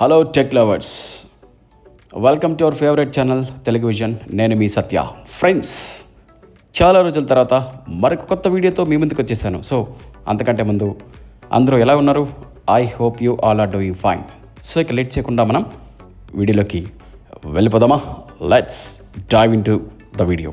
Hello tech lovers welcome to our favourite channel Telugu Vision నేను మీ సత్య. Friends చాలా రోజుల తర్వాత మరొక కొత్త వీడియోతో మీ ముందుకు వచ్చేసాను. సో అంతకంటే ముందు అందరూ ఎలా ఉన్నారు? I hope you all are doing fine so ఇక లేట్ చేయకుండా మనం వీడియోలోకి వెళ్ళిపోదామా? Let's dive in to the video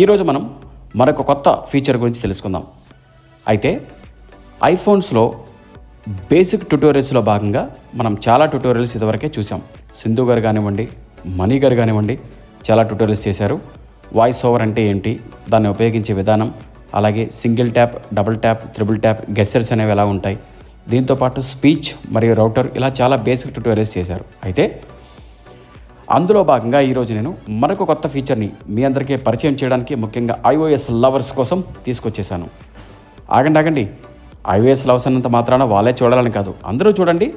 ఈరోజు మనం మరొక కొత్త ఫీచర్ గురించి తెలుసుకుందాం. అయితే ఐఫోన్స్లో బేసిక్ ట్యుటోరియల్స్లో భాగంగా మనం చాలా ట్యుటోరియల్స్ ఇదివరకే చూసాం సింధు గారు కానివ్వండి మణి గారు కానివ్వండి చాలా ట్యుటోరియల్స్ చేశారు. వాయిస్ ఓవర్ అంటే ఏంటి దాన్ని ఉపయోగించే విధానం అలాగే single tap double tap triple tap gestures అనేవి ఎలా ఉంటాయి దీంతోపాటు స్పీచ్ మరియు రౌటర్ ఇలా చాలా బేసిక్ ట్యుటోరియల్స్ చేశారు. అయితే అందులో భాగంగా ఈరోజు నేను మరొక కొత్త ఫీచర్ని మీ అందరికీ పరిచయం చేయడానికి ముఖ్యంగా ఐఓఎస్ లవర్స్ కోసం తీసుకొచ్చేసాను ఆగండి ఆగండి. ఐఓఎస్ లవర్స్ అన్నంత మాత్రాన వాళ్ళే చూడాలని కాదు. అందరూ చూడండి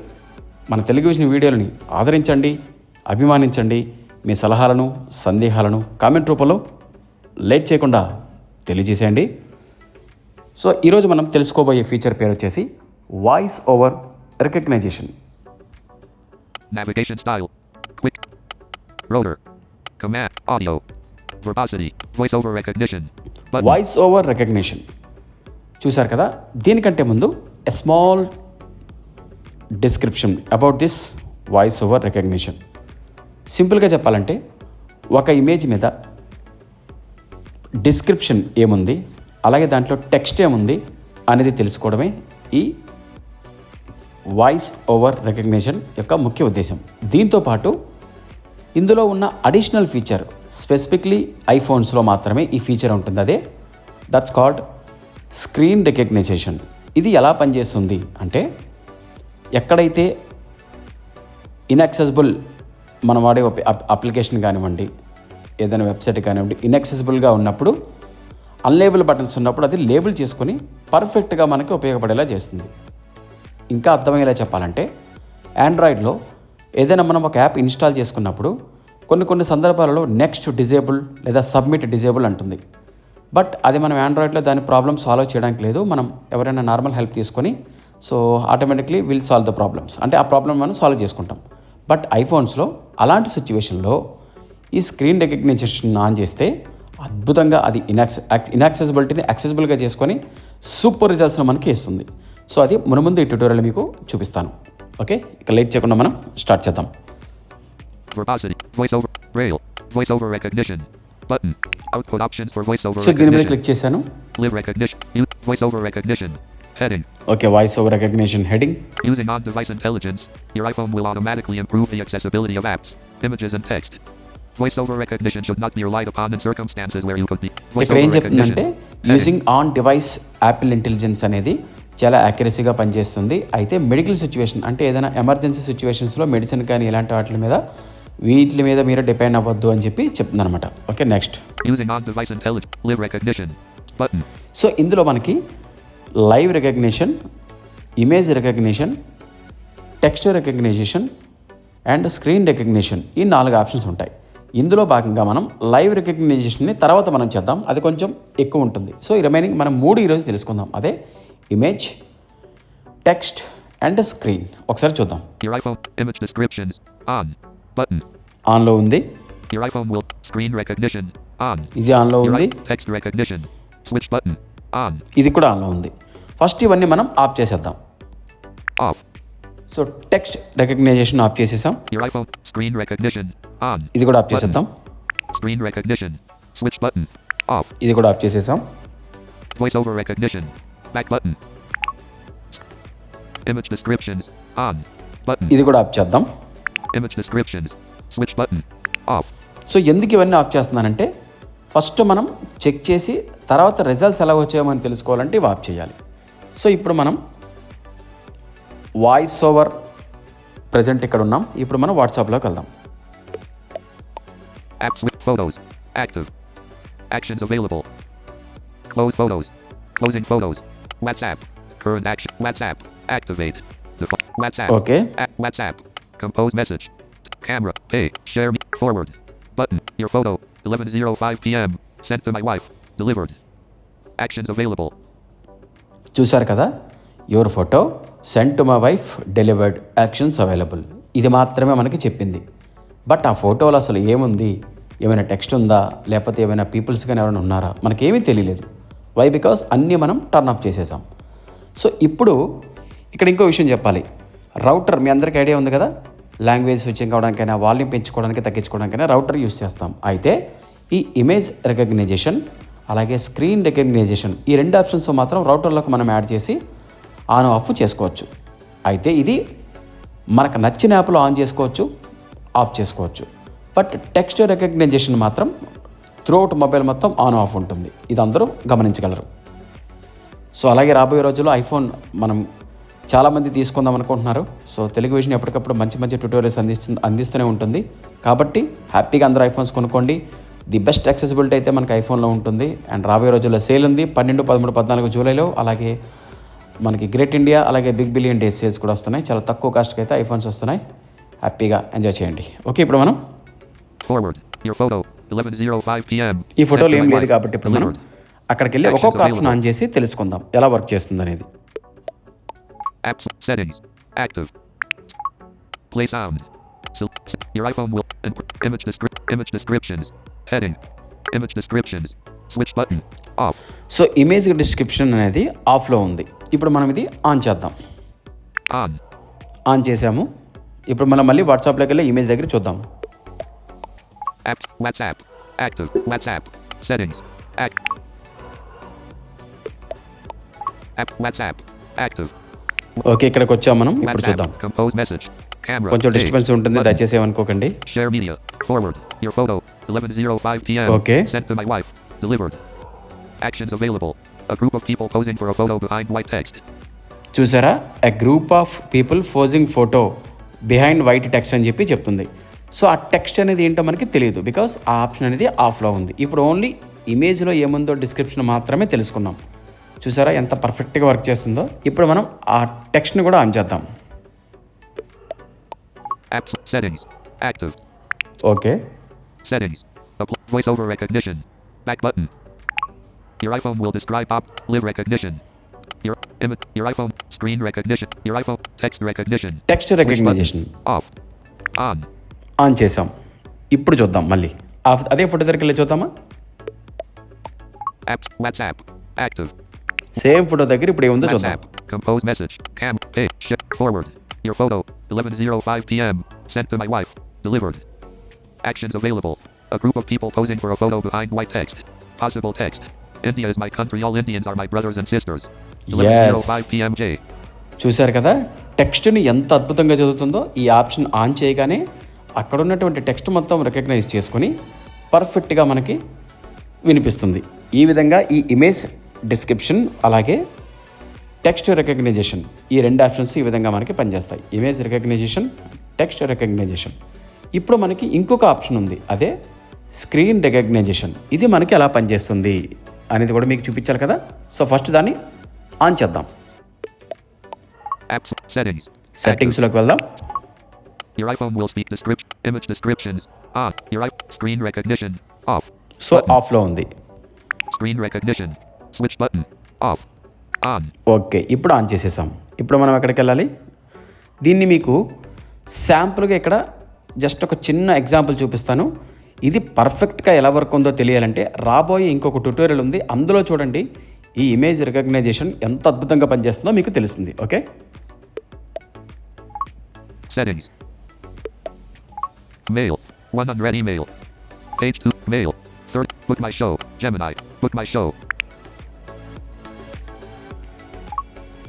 మన టెలివిజన్ వీడియోలని ఆదరించండి అభిమానించండి. మీ సలహాలను సందేహాలను కామెంట్ రూపంలో లేట్ చేయకుండా తెలియజేసేయండి. సో ఈరోజు మనం తెలుసుకోబోయే ఫీచర్ పేరు వచ్చేసి voice over recognization Navigation style. Quick. Rotor. Command. Audio. Verbosity. Voice over recognition. Button. Voice over recognition చూశారు కదా దీనికంటే ముందు a small description about this voice over recognition సింపుల్గా చెప్పాలంటే ఒక ఇమేజ్ మీద డిస్క్రిప్షన్ ఏముంది అలాగే దాంట్లో టెక్స్ట్ ఏముంది అనేది తెలుసుకోవడమే ఈ వాయిస్ ఓవర్ రికగ్నిషన్ యొక్క ముఖ్య ఉద్దేశం దీంతో పాటు ఇందులో ఉన్న అడిషనల్ ఫీచర్ స్పెసిఫిక్లీ ఐఫోన్స్లో మాత్రమే ఈ ఫీచర్ ఉంటుంది. అదే దట్స్ కాల్డ్ స్క్రీన్ రికగ్నైజేషన్ ఇది ఎలా పనిచేస్తుంది అంటే ఎక్కడైతే ఇన్యాక్సెసిబుల్ మనం వాడే అప్లికేషన్ కానివ్వండి ఏదైనా వెబ్సైట్ కానివ్వండి ఇన్యాక్సెసిబుల్గా ఉన్నప్పుడు అన్లేబుల్ బటన్స్ ఉన్నప్పుడు అది లేబుల్ చేసుకొని పర్ఫెక్ట్గా మనకి ఉపయోగపడేలా చేస్తుంది. ఇంకా అర్థమయ్యేలా చెప్పాలంటే ఆండ్రాయిడ్లో ఏదైనా మనం ఒక యాప్ ఇన్స్టాల్ చేసుకున్నప్పుడు కొన్ని కొన్ని సందర్భాలలో నెక్స్ట్ డిజేబుల్ లేదా సబ్మిట్ డిజేబుల్ అంటుంది. బట్ అది మనం ఆండ్రాయిడ్లో దాని ప్రాబ్లమ్ సాల్వ్ చేయడానికి లేదు. మనం ఎవరైనా నార్మల్ హెల్ప్ తీసుకొని so automatically will solve the problems. అంటే ఆ ప్రాబ్లమ్ మనం సాల్వ్ చేసుకుంటాం. బట్ ఐఫోన్స్లో అలాంటి సిచ్యువేషన్లో ఈ స్క్రీన్ రికగ్నైజేషన్ ఆన్ చేస్తే అద్భుతంగా అది ఇన్యాక్స్ ఇన్యాక్సెసిబిలిటీని యాక్సెసిబుల్గా చేసుకొని సూపర్ రిజల్ట్స్ని మనకి ఇస్తుంది. సో అది మునుముందు ఈ ట్యూటోరియల్ మీకు చూపిస్తాను. ఓకే ఇక లేట్ చేయకుండా మనం స్టార్ట్ చేద్దాం సో దీని మీద recognition. క్లిక్ చేశాను recognition. U- voice over recognition. Heading. Using on-device intelligence, your iPhone will automatically improve the accessibility of apps, images, and text. Voice over recognition should not be relied upon in circumstances where you could be. ఇక్కడ ఏం చెప్తుందంటే recognition. Using on device Apple intelligence అనేది చాలా యాక్యురసీగా పనిచేస్తుంది. అయితే medical situation అంటే ఏదైనా emergency సిచ్యువేషన్స్లో మెడిసిన్ కానీ ఇలాంటి వాటి మీద వీటి మీద మీరు డిపెండ్ అవ్వద్దు అని చెప్పి చెప్తుంది అనమాట ఓకే నెక్స్ట్. సో ఇందులో మనకి live recognition image recognition text recognization and screen recognition ఈ నాలుగు ఆప్షన్స్ ఉంటాయి. ఇందులో భాగంగా మనం లైవ్ రికగ్నైజేషన్ని తర్వాత మనం చేద్దాం. అది కొంచెం ఎక్కువ ఉంటుంది. సో ఈ రిమైనింగ్ మనం మూడు ఈరోజు తెలుసుకుందాం. అదే ఇమేజ్ టెక్స్ట్ అండ్ స్క్రీన్ ఒకసారి చూద్దాం. Your iPhone image descriptions on button ఆన్లో ఉంది your iPhone will screen recognition ఇది ఆన్ ఉంది. టెక్స్ట్ రికగ్నిషన్ స్విచ్ బటన్ ఇది కూడా ఆన్లో ఉంది. ఫస్ట్ ఇవన్నీ మనం ఆఫ్ చేసేద్దాం. Off so text recognization off చేసేసాం. Your iPhone screen recognition on ఇది కూడా ఆఫ్ చేసేద్దాం. Screen recognition switch button off ఇది కూడా ఆఫ్ చేసేసాం. Voice over recognition Back button. Image descriptions on. Button. ఇది కూడా ఆఫ్ చేద్దాం Image descriptions. Switch button off. So ఎందుకు ఇవన్నీ ఆఫ్ చేస్తున్నానంటే ఫస్ట్ మనం చెక్ చేసి తర్వాత రిజల్ట్స్ ఎలా వచ్చాయో తెలుసుకోవాలంటే ఇవి ఆఫ్ చేయాలి సో ఇప్పుడు మనం వాయిస్ ఓవర్ ప్రజెంట్ ఇక్కడ ఉన్నాం ఇప్పుడు మనం వాట్సాప్లోకి వెళ్దాం Apps with photos. Active. Actions available. Close photos. Closing photos. WhatsApp. Current action. WhatsApp. Activate. Default. WhatsApp. Okay A- WhatsApp. Compose message. Camera. Pay. Share me. Forward. Button. Your photo. 11:05 p.m. Sent to my wife. Delivered. Actions available. చూశారు కదా your photo send to my wife delivered actions available ఇది మాత్రమే మనకి చెప్పింది but ఆ ఫోటోలో అసలు ఏముంది ఏమైనా టెక్స్ట్ ఉందా లేకపోతే ఏమైనా పీపుల్స్ కానీ ఎవరైనా ఉన్నారా మనకేమీ తెలియలేదు వై బికాస్ అన్నీ మనం టర్న్ ఆఫ్ చేసేసాం. సో ఇప్పుడు ఇక్కడ ఇంకో విషయం చెప్పాలి. రౌటర్ మీ అందరికీ ఐడియా ఉంది కదా? లాంగ్వేజ్ స్విచ్చింగ్ అవడానికైనా వాల్యూమ్ పెంచుకోవడానికి తగ్గించుకోవడానికైనా రౌటర్ యూస్ చేస్తాం. అయితే ఈ ఇమేజ్ రికగ్నైజేషన్ అలాగే స్క్రీన్ రికగ్నైజేషన్ ఈ రెండు ఆప్షన్స్ మాత్రం రౌటర్లోకి మనం యాడ్ చేసి ఆన్ ఆఫ్ చేసుకోవచ్చు. అయితే ఇది మనకు నచ్చిన యాప్లో ఆన్ చేసుకోవచ్చు ఆఫ్ చేసుకోవచ్చు. బట్ టెక్స్ట్ రికగ్నైజేషన్ మాత్రం త్రూఅవుట్ మొబైల్ మొత్తం ఆన్ ఆఫ్ ఉంటుంది. ఇది అందరూ గమనించగలరు. సో అలాగే రాబోయే రోజుల్లో ఐఫోన్ మనం చాలామంది తీసుకుందాం అనుకుంటున్నారు. సో తెలుగు విజన్ ఎప్పటికప్పుడు మంచి మంచి ట్యూటోరియల్స్ అందిస్తు అందిస్తూనే ఉంటుంది. కాబట్టి హ్యాపీగా అందరూ ఐఫోన్స్ కొనుక్కోండి. ది బెస్ట్ యాక్సెసిబిలిటీ అయితే మనకి ఐఫోన్లో ఉంటుంది. అండ్ రాబోయే రోజుల్లో సేల్ ఉంది. పన్నెండు పదమూడు పద్నాలుగు జూలైలో అలాగే మనకి గ్రేట్ ఇండియా అలాగే బిగ్ బిలియన్ డేస్ సేల్స్ కూడా వస్తున్నాయి. చాలా తక్కువ కాస్ట్కి అయితే ఐఫోన్స్ వస్తున్నాయి. హ్యాపీగా ఎంజాయ్ చేయండి. ఓకే ఇప్పుడు మనం Forward. Your photo. 11:05 p.m. ఈ ఫోటోలు ఏం లేదు. కాబట్టి ఇప్పుడు మనం. అక్కడికి వెళ్ళి ఒక్కొక్క ఆప్షన్ ఆన్ చేసి తెలుసుకుందాం ఎలా వర్క్ చేస్తుంది అనేది your iPhone will image descri- image descriptions heading image descriptions switch button off so image description అనేది ఆఫ్లో ఉంది ఇప్పుడు మనం ఇది ఆన్ చేద్దాం on ఆన్ చేసాము ఇప్పుడు మనం మళ్ళీ వాట్సాప్లోకి వెళ్ళి ఇమేజ్ దగ్గర చూద్దాం apps WhatsApp active WhatsApp settings act app WhatsApp active okay ఇక్కడికి వచ్చాం మనం ఇప్పుడు చూద్దాం WhatsApp compose message camera కొంచెం page, డిస్టర్బెన్స్ ఉంటుంది button, దయచేసి ఏమనుకోకండి share media forward your photo 11:05 p.m. Okay. sent to my wife delivered actions available a group of people posing for a photo behind white text చూసారా a group of people posing photo behind white text అని చెప్పి చెప్తుంది so ఆ text అనేది ఏంటో మనకి తెలియదు because ఆ ఆప్షన్ అనేది ఆఫ్లో ఉంది ఇప్పుడు ఓన్లీ ఇమేజ్లో ఏముందో డిస్క్రిప్షన్ మాత్రమే తెలుసుకున్నాం చూసారా ఎంత పర్ఫెక్ట్గా వర్క్ చేస్తుందో ఇప్పుడు మనం ఆ టెక్స్ట్ని కూడా ఆన్ చేద్దాం okay Settings. Appl- voiceover recognition. Back button. Your iPhone will describe pop live recognition. Your image, your iPhone screen recognition. Your iPhone text recognition. button. Recognization Off. On. On చేసాం ఇప్పుడు చూద్దాం మళ్ళీ అదే ఫోటో దగ్గరికి వెళ్ళి చూద్దామా. Same photo దగ్గర ఇప్పుడు ఏముందో చూద్దాం. Compose message. Cam. Page. Shift. Forward. Your photo. 11:05 p.m. Sent to my wife. Delivered. Actions available. A group of people posing for a photo behind white text. Possible text. India is my country. All Indians are my brothers and sisters. 11:05 p.m. J. చూశారు కదా టెక్స్ట్ని ఎంత అద్భుతంగా చదువుతుందో ఈ option on చేయగానే అక్కడ ఉన్నటువంటి text మొత్తం recognise చేసుకొని పర్ఫెక్ట్గా మనకి వినిపిస్తుంది. ఈ విధంగా ఈ ఇమేజ్ డిస్క్రిప్షన్ అలాగే టెక్స్ట్ రికగ్నైజేషన్ ఈ రెండు ఆప్షన్స్ ఈ విధంగా మనకి పనిచేస్తాయి. Image recognization text recognization. ఇప్పుడు మనకి ఇంకొక ఆప్షన్ ఉంది. అదే స్క్రీన్ రికగ్నైజేషన్. ఇది మనకి ఎలా పనిచేస్తుంది అనేది కూడా మీకు చూపించాలి కదా? సో ఫస్ట్ దాన్ని ఆన్ చేద్దాం. సెట్టింగ్స్లోకి వెళ్దాం. Your iPhone will speak description, image descriptions. On. Your iP- screen recognition. Off. So ఆఫ్లో ఉంది Screen recognition. Switch button. Off. On. Okay ఇప్పుడు ఆన్ చేసేసాం ఇప్పుడు మనం ఎక్కడికి వెళ్ళాలి దీన్ని మీకు శాంపుల్గా ఇక్కడ జస్ట్ ఒక చిన్న ఎగ్జాంపుల్ చూపిస్తాను ఇది పర్ఫెక్ట్గా ఎలా వర్క్ ఉందో తెలియాలంటే రాబోయే ఇంకొక ట్యూటోరియల్ ఉంది అందులో చూడండి ఈ ఇమేజ్ రికగ్నైజేషన్ ఎంత అద్భుతంగా పనిచేస్తుందో మీకు తెలుస్తుంది okay Settings. Mail. One unread email. Page two. Mail. Third. Book my show. Gemini. Book my show.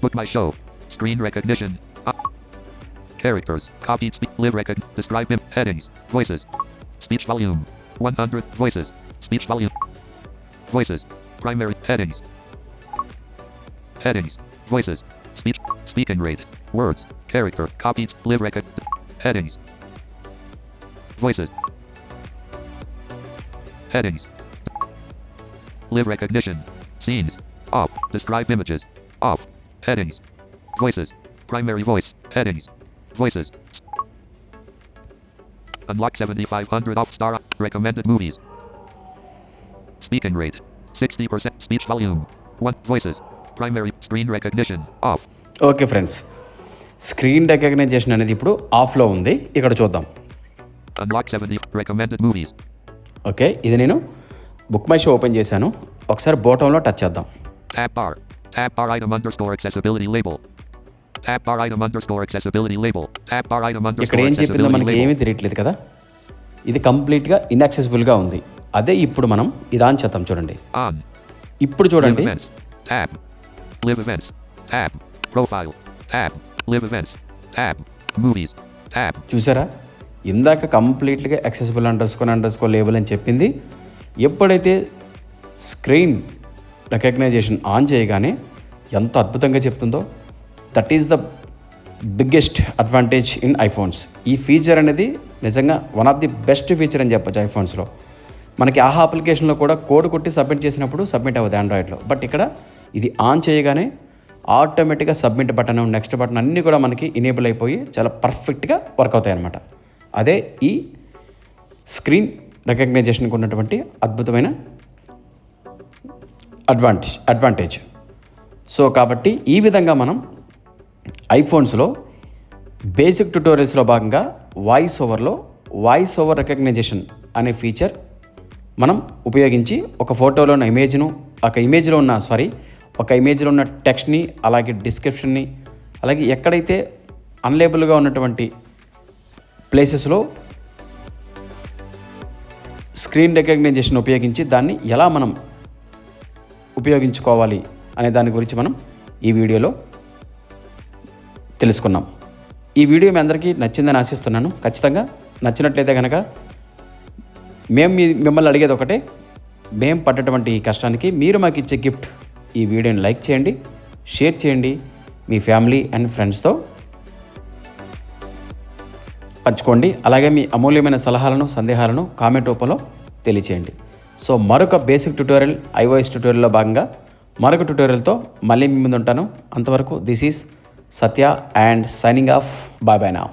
Book my show. Screen recognition. Uh, characters. Copied speech. Live record. Describe. Headings. Voices. Speech volume. 100 voices. Speech volume. Voices. Primary headings. Headings. Voices. Speech. Speaking rate. Words. Character. Copied. Live record. Headings. Voices. Headings. Live recognition. Scenes. Off. Describe images. Off. Headings. Voices. Primary voice. Headings. Voices. Unlock 7500 off star. Recommended movies. Speaking rate. 60% speech volume. 1 voices. Primary screen recognition. Off. Okay friends screen recognition అనేది ఇప్పుడు ఆఫ్లో ఉంది ఇక్కడ చూద్దాం okay ఇది నేను book my show open చేశాను ఒకసారి బోటంలో టచ్ చేద్దాం Tab bar. Tab bar item underscore accessibility label. Tab bar item underscore accessibility label. Tab bar item ఇక్కడ underscore ఏం చెప్పిందో మనకి ఏమీ. తెలియట్లేదు కదా ఇది కంప్లీట్గా ఇన్యాక్సెసిబుల్గా ఉంది అదే ఇప్పుడు మనం ఇది ఆన్ చేద్దాం చూడండి. ఇప్పుడు చూడండి. Tab. Live events. Tab. Profile. Tab. Live events. Tab. Movies. Tab. చూసారా ఇందాక కంప్లీట్గా యాక్సెసిబుల్ అండర్ అండర్స్కో లేబుల్ అని చెప్పింది. ఎప్పుడైతే స్క్రీన్ రికగ్నైజేషన్ ఆన్ చేయగానే ఎంత అద్భుతంగా చెప్తుందో. That is the biggest advantage in iPhones ఈ ఫీచర్ అనేది నిజంగా one of the best feature అని చెప్పొచ్చు ఐఫోన్స్లో మనకి ఆహా అప్లికేషన్లో కూడా కోడ్ కొట్టి సబ్మిట్ చేసినప్పుడు సబ్మిట్ అవ్వదు ఆండ్రాయిడ్లో బట్ ఇక్కడ ఇది ఆన్ చేయగానే ఆటోమేటిక్గా సబ్మిట్ బటన్ నెక్స్ట్ బటన్ అన్నీ కూడా మనకి ఇనేబుల్ అయిపోయి చాలా పర్ఫెక్ట్గా వర్క్ అవుతాయి అన్నమాట. అదే ఈ స్క్రీన్ రికగ్నైజేషన్కి ఉన్నటువంటి అద్భుతమైన అడ్వాంటేజ్ అడ్వాంటేజ్. సో కాబట్టి ఈ విధంగా మనం ఐఫోన్స్లో బేసిక్ ట్యుటోరియల్స్లో భాగంగా వాయిస్ ఓవర్లో వాయిస్ ఓవర్ రికగ్నైజేషన్ అనే ఫీచర్ మనం ఉపయోగించి ఒక ఫోటోలో ఉన్న ఇమేజ్ను ఒక ఇమేజ్లో ఉన్న సారీ ఒక ఇమేజ్లో ఉన్న టెక్స్ట్ని అలాగే డిస్క్రిప్షన్ని అలాగే ఎక్కడైతే అన్లేబుల్గా ఉన్నటువంటి ప్లేసెస్లో స్క్రీన్ రికగ్నైజేషన్ ఉపయోగించి దాన్ని ఎలా మనం ఉపయోగించుకోవాలి అనే దాని గురించి మనం ఈ వీడియోలో తెలుసుకున్నాం. ఈ వీడియో మీ అందరికీ నచ్చిందని ఆశిస్తున్నాను. ఖచ్చితంగా నచ్చినట్లయితే కనుక మేము మీ మిమ్మల్ని అడిగేది ఒకటే. మేము పడ్డటువంటి ఈ కష్టానికి మీరు మాకు ఇచ్చే గిఫ్ట్ ఈ వీడియోని లైక్ చేయండి షేర్ చేయండి మీ ఫ్యామిలీ అండ్ ఫ్రెండ్స్తో పంచుకోండి. అలాగే మీ అమూల్యమైన సలహాలను సందేహాలను కామెంట్ రూపంలో తెలియచేయండి. సో మరొక బేసిక్ ట్యుటోరియల్ ఐఓఎస్ ట్యుటోరియల్లో భాగంగా మరొక ట్యుటోరియల్తో మళ్ళీ మీ ముందు ఉంటాను అంతవరకు this is Satya and signing off. Bye bye నా.